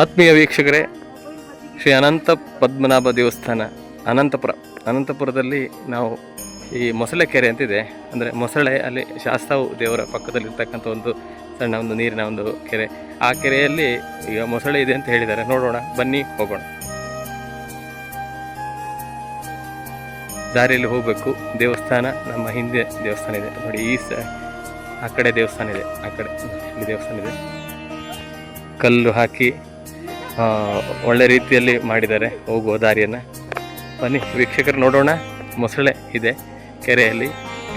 ಆತ್ಮೀಯ ವೀಕ್ಷಕರೇ, ಶ್ರೀ ಅನಂತ ಪದ್ಮನಾಭ ದೇವಸ್ಥಾನ, ಅನಂತಪುರ. ಅನಂತಪುರದಲ್ಲಿ ನಾವು ಈ ಮೊಸಳೆ ಕೆರೆ ಅಂತಿದೆ. ಅಂದರೆ ಮೊಸಳೆ, ಅಲ್ಲಿ ಶಾಸ್ತಾವು ದೇವರ ಪಕ್ಕದಲ್ಲಿರ್ತಕ್ಕಂಥ ಒಂದು ಸಣ್ಣ ಒಂದು ನೀರಿನ ಒಂದು ಕೆರೆ. ಆ ಕೆರೆಯಲ್ಲಿ ಈಗ ಮೊಸಳೆ ಇದೆ ಅಂತ ಹೇಳಿದ್ದಾರೆ. ನೋಡೋಣ, ಬನ್ನಿ, ಹೋಗೋಣ. ದಾರಿಯಲ್ಲಿ ಹೋಗಬೇಕು. ದೇವಸ್ಥಾನ, ನಮ್ಮ ಹಿಂದೆ ದೇವಸ್ಥಾನ ಇದೆ. ನೋಡಿ, ಈ ಸ, ಆ ಕಡೆ ದೇವಸ್ಥಾನ ಇದೆ. ಆ ಕಡೆ ದೇವಸ್ಥಾನ ಇದೆ. ಕಲ್ಲು ಹಾಕಿ ಒಳ್ಳೆ ರೀತಿಯಲ್ಲಿ ಮಾಡಿದ್ದಾರೆ. ಹೋಗುವ ದಾರಿಯನ್ನು. ಬನ್ನಿ ವೀಕ್ಷಕರು ನೋಡೋಣ. ಮೊಸಳೆ ಇದೆ ಕೆರೆಯಲ್ಲಿ.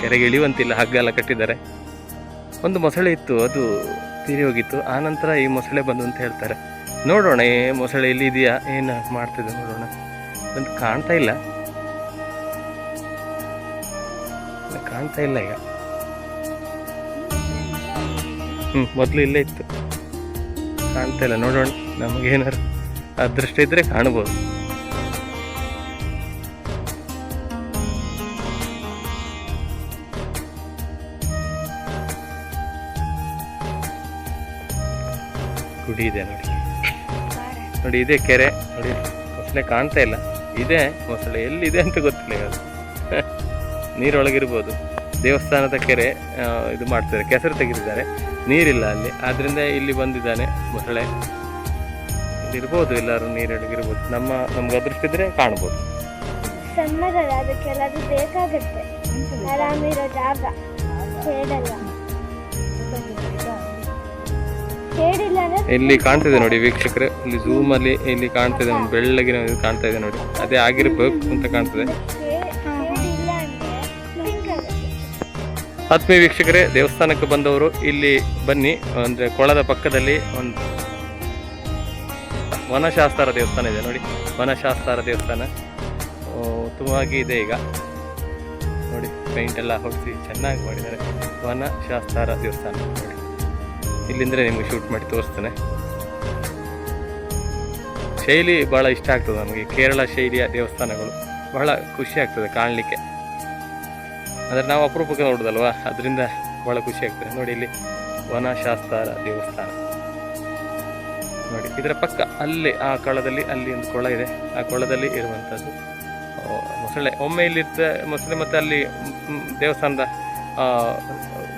ಕೆರೆಗೆ ಇಳಿಯುವಂತಿಲ್ಲ ಹಗ್ಗ ಎಲ್ಲ ಕಟ್ಟಿದ್ದಾರೆ. ಒಂದು ಮೊಸಳೆ ಇತ್ತು ಅದು ತೀರಿ ಹೋಗಿತ್ತು. ಆ ನಂತರ ಈ ಮೊಸಳೆ ಬಂದು ಅಂತ ಹೇಳ್ತಾರೆ. ನೋಡೋಣ ಏ ಮೊಸಳೆ ಇಲ್ಲಿ ಇದೆಯಾ? ಏನು ಮಾಡ್ತಿದೆ ನೋಡೋಣ. ಒಂದು ಕಾಣ್ತಾ ಇಲ್ಲ, ಕಾಣ್ತಾ ಇಲ್ಲ ಈಗ. ಹ್ಞೂ ಮೊದಲು ಇಲ್ಲೇ ಇತ್ತು. ಕಾಣ್ತಾ ಇಲ್ಲ ನೋಡೋಣ. ನಮಗೇನಾರು ಅದೃಷ್ಟ ಇದ್ರೆ ಕಾಣ್ಬೋದು. ಗುಡಿ ಇದೆ ನೋಡಿ. ನೋಡಿ, ಇದೆ ಕೆರೆ. ನೋಡಿ ಮೊಸಳೆ ಕಾಣ್ತಾ ಇಲ್ಲ. ಇದೆ ಮೊಸಳೆ ಎಲ್ಲಿದೆ ಅಂತ ಗೊತ್ತಿಲ್ಲ ಅದು ನೀರೊಳಗಿರ್ಬೋದು. ದೇವಸ್ಥಾನದ ಕೆರೆ ಇದು ಮಾಡ್ತಾರೆ ಕೆಸರು ತೆಗೆದಿದ್ದಾರೆ. ನೀರಿಲ್ಲ ಅಲ್ಲಿ. ಆದ್ರಿಂದ ಇಲ್ಲಿ ಬಂದಿದ್ದಾನೆ ಮೊಸಳೆ ಇರ್ಬೋದು ಎಲ್ಲರೂ ನೀರೊಳಗಿರ್ಬೋದು ನಮ್ಮ ನಮ್ಗೆ ಅದೃಷ್ಟ ಇದ್ರೆ ಕಾಣ್ಬೋದು. ಇಲ್ಲಿ ಅದಕ್ಕೆಲ್ಲ ಅದು ಬೇಕಾಗುತ್ತೆ. ಆರಾಮಿರೋ ಜಾಗ. ಕೇಳಲ್ಲ ಇಲ್ಲಿ ಕಾಣ್ತಿದೆ ನೋಡಿ ವೀಕ್ಷಕರೇ ಇಲ್ಲಿ ಝೂಮ್ ಅಲ್ಲಿ ಇಲ್ಲಿ ಕಾಣ್ತಿದೆ ಒಂದು ಬೆಳ್ಳಗಿನ ಇದು ಕಾಣ್ತಾ ಇದೆ ನೋಡಿ. ಅದೇ ಆಗಿರ್ಬೇಕು ಅಂತ ಕಾಣ್ತದೆ. ಇದೆ ಆತ್ಮೀಯ ವೀಕ್ಷಕರೇ ದೇವಸ್ಥಾನಕ್ಕೆ ಬಂದವರು ಇಲ್ಲಿ ಬನ್ನಿ ಅಂದ್ರೆ ಕೊಳದ ಪಕ್ಕದಲ್ಲಿ ಒಂದು ವನಶಾಸ್ತಾರ ದೇವಸ್ಥಾನ ಇದೆ ನೋಡಿ. ವನಶಾಸ್ತ್ರ ದೇವಸ್ಥಾನ. ಉತ್ತಮವಾಗಿ ಇದೆ ಈಗ. ನೋಡಿ ಪೈಂಟ್ ಎಲ್ಲ ಹೊಡಿಸಿ ಚೆನ್ನಾಗಿ ಮಾಡಿದ್ದಾರೆ. ವನಶಾಸ್ತ್ರ ದೇವಸ್ಥಾನ ನೋಡಿ. ಇಲ್ಲಿಂದ್ರೆ ನಿಮ್ಗೆ ಶೂಟ್ ಮಾಡಿ ತೋರಿಸ್ತೇನೆ. ಶೈಲಿ ಭಾಳ ಇಷ್ಟ ಆಗ್ತದೆ ನಮಗೆ. ಕೇರಳ ಶೈಲಿಯ ದೇವಸ್ಥಾನಗಳು ಬಹಳ ಖುಷಿ ಆಗ್ತದೆ ಕಾಣಲಿಕ್ಕೆ. ಅಂದರೆ ನಾವು ಅಪರೂಪಕ್ಕೆ ನೋಡೋದಲ್ವಾ? ಅದರಿಂದ ಭಾಳ ಖುಷಿ ಆಗ್ತದೆ. ನೋಡಿ, ಇಲ್ಲಿ ವನಶಾಸ್ತ್ರ ದೇವಸ್ಥಾನ. ನೋಡಿ ಇದರ ಪಕ್ಕ ಅಲ್ಲಿ, ಆ ಕೊಳದಲ್ಲಿ ಅಲ್ಲಿ ಒಂದು ಕೊಳ ಇದೆ. ಆ ಕೊಳದಲ್ಲಿ ಇರುವಂಥದ್ದು. ಮೊಸಳೆ. ಒಮ್ಮೆ ಇಲ್ಲಿದ್ದ ಮೊಸಳೆ ಮತ್ತು ಅಲ್ಲಿ ದೇವಸ್ಥಾನದ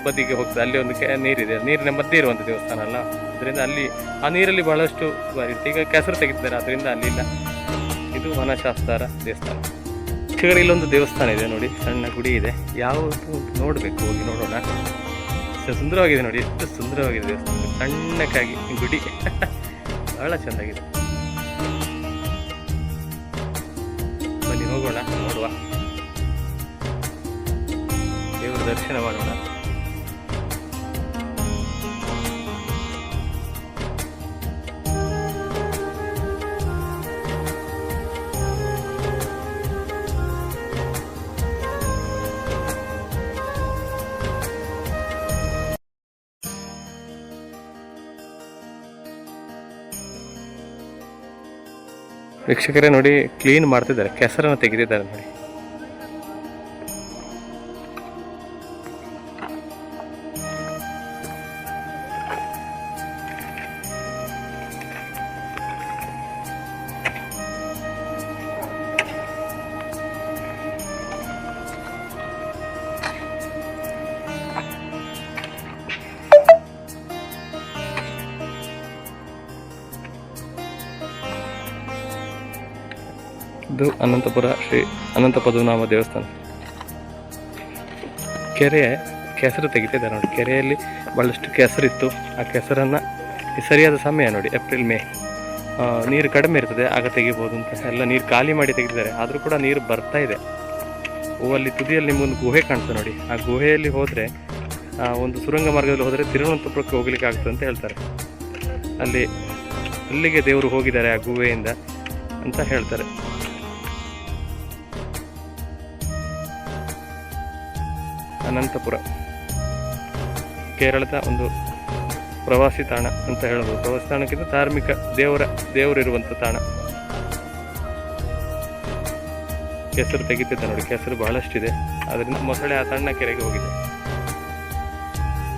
ಬದಿಗೆ ಹೋಗ್ತದೆ. ಅಲ್ಲಿ ಒಂದು ನೀರಿದೆ. ನೀರಿನ ಮಧ್ಯೆ ಇರುವಂಥ ದೇವಸ್ಥಾನ ಅಲ್ಲ? ಅದರಿಂದ ಅಲ್ಲಿ, ಆ ನೀರಲ್ಲಿ ಬಹಳಷ್ಟು ಇರುತ್ತೆ ಈಗ ಕೆಸರು ತೆಗಿತಾರೆ ಅದರಿಂದ ಅಲ್ಲಿಲ್ಲ ಇದು ವನಶಾಸ್ತ್ರ ದೇವಸ್ಥಾನ. ಚಿಕ್ಕಗಡೆ ಇಲ್ಲೊಂದು ದೇವಸ್ಥಾನ ಇದೆ ನೋಡಿ. ಸಣ್ಣ ಗುಡಿ ಇದೆ. ಯಾವ ನೋಡಬೇಕು? ಹೋಗಿ ನೋಡೋಣ. ಸುಂದರವಾಗಿದೆ ನೋಡಿ. ಎಷ್ಟು ಸುಂದರವಾಗಿದೆ ದೇವಸ್ಥಾನ. ಸಣ್ಣಕ್ಕಾಗಿ ಗುಡಿ. ಬಹಳ ಚೆಂದಾಗಿದೆ ಬನ್ನಿ ಹೋಗೋಣ ನೋಡುವ. ದೇವರ ದರ್ಶನ ಮಾಡೋಣ. ವೀಕ್ಷಕರೇ ನೋಡಿ ಕ್ಲೀನ್ ಮಾಡ್ತಿದ್ದಾರೆ. ಕೆಸರನ್ನು ತೆಗೆದಿದ್ದಾರೆ ನೋಡಿ. ಇದು ಅನಂತಪುರ ಶ್ರೀ ಅನಂತ ಪದ್ಮನಾಭ ದೇವಸ್ಥಾನ. ಕೆರೆ, ಕೆಸರು ತೆಗಿತಿದ್ದಾರೆ ನೋಡಿ. ಕೆರೆಯಲ್ಲಿ ಭಾಳಷ್ಟು ಕೆಸರಿತ್ತು. ಆ ಕೆಸರನ್ನು ಸರಿಯಾದ ಸಮಯ ನೋಡಿ, ಏಪ್ರಿಲ್, ಮೇ. ನೀರು ಕಡಿಮೆ ಇರ್ತದೆ, ಆಗ ತೆಗಿಬೋದು ಅಂತ. ಎಲ್ಲ ನೀರು ಖಾಲಿ ಮಾಡಿ ತೆಗಿತಿದ್ದಾರೆ ಆದರೂ ಕೂಡ ನೀರು ಬರ್ತಾ ಇದೆ. ಅಲ್ಲಿ ತುದಿಯಲ್ಲಿ ನಿಮಗೊಂದು ಗುಹೆ ಕಾಣ್ತದೆ ನೋಡಿ. ಆ ಗುಹೆಯಲ್ಲಿ ಹೋದರೆ ಒಂದು ಸುರಂಗ ಮಾರ್ಗದಲ್ಲಿ ಹೋದರೆ ತಿರುವನಂತಪುರಕ್ಕೆ ಹೋಗ್ಲಿಕ್ಕೆ ಆಗ್ತದೆ ಅಂತ ಹೇಳ್ತಾರೆ. ಅಲ್ಲಿ, ಅಲ್ಲಿಗೆ ದೇವರು ಹೋಗಿದ್ದಾರೆ ಆ ಗುಹೆಯಿಂದ ಅಂತ ಹೇಳ್ತಾರೆ. ಅನಂತಪುರ. ಕೇರಳದ ಒಂದು ಪ್ರವಾಸಿ ತಾಣ ಅಂತ ಹೇಳ್ಬೋದು ಪ್ರವಾಸಿ ತಾಣಕ್ಕಿಂತ ಧಾರ್ಮಿಕ ದೇವರ ದೇವರಿರುವಂಥ ತಾಣ. ಕೆಸರು ತೆಗಿತಿದ್ದ ನೋಡಿ, ಕೆಸರು ಬಹಳಷ್ಟಿದೆ. ಅದರಿಂದ ಮೊಸಳೆ ಆ ಸಣ್ಣ ಕೆರೆಗೆ ಹೋಗಿದೆ.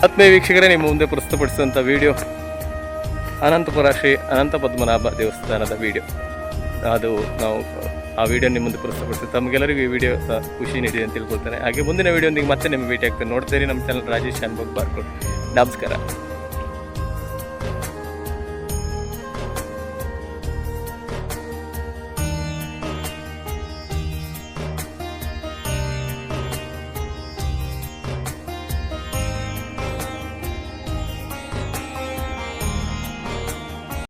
ಆತ್ಮೀಯ ವೀಕ್ಷಕರೇ, ನಿಮ್ಮ ಮುಂದೆ ಪ್ರಸ್ತುತಪಡಿಸಿದಂಥ ವಿಡಿಯೋ ಅನಂತಪುರ ಶ್ರೀ ಅನಂತ ಪದ್ಮನಾಭ ದೇವಸ್ಥಾನದ ವಿಡಿಯೋ. ಅದು ನಾವು ಆ ವಿಡಿಯೋ ನಿಮ್ಮ ಮುಂದೆ ಪ್ರಸ್ತುತಪಡಿಸ್ತೀವಿ ತಮಗೆಲ್ಲರಿಗೂ ಈ ವಿಡಿಯೋ ಖುಷಿ ನೀಡಿದೆ ಅಂತ ತಿಳ್ಕೊಳ್ತಾರೆ ಹಾಗೆ ಮುಂದಿನ ವಿಡಿಯೊಂದಿಗೆ ಮತ್ತೆ ನಿಮಗೆ ಭೇಟಿ ಆಗ್ತೇನೆ ನೋಡ್ತೀರಿ ನಮ್ಮ ಚಾನಲ್ ರಾಜೇಶ್ ಅನ್ಬೋಗ್ ಬಾರ್ಕೊಂಡು. ನಮಸ್ಕಾರ.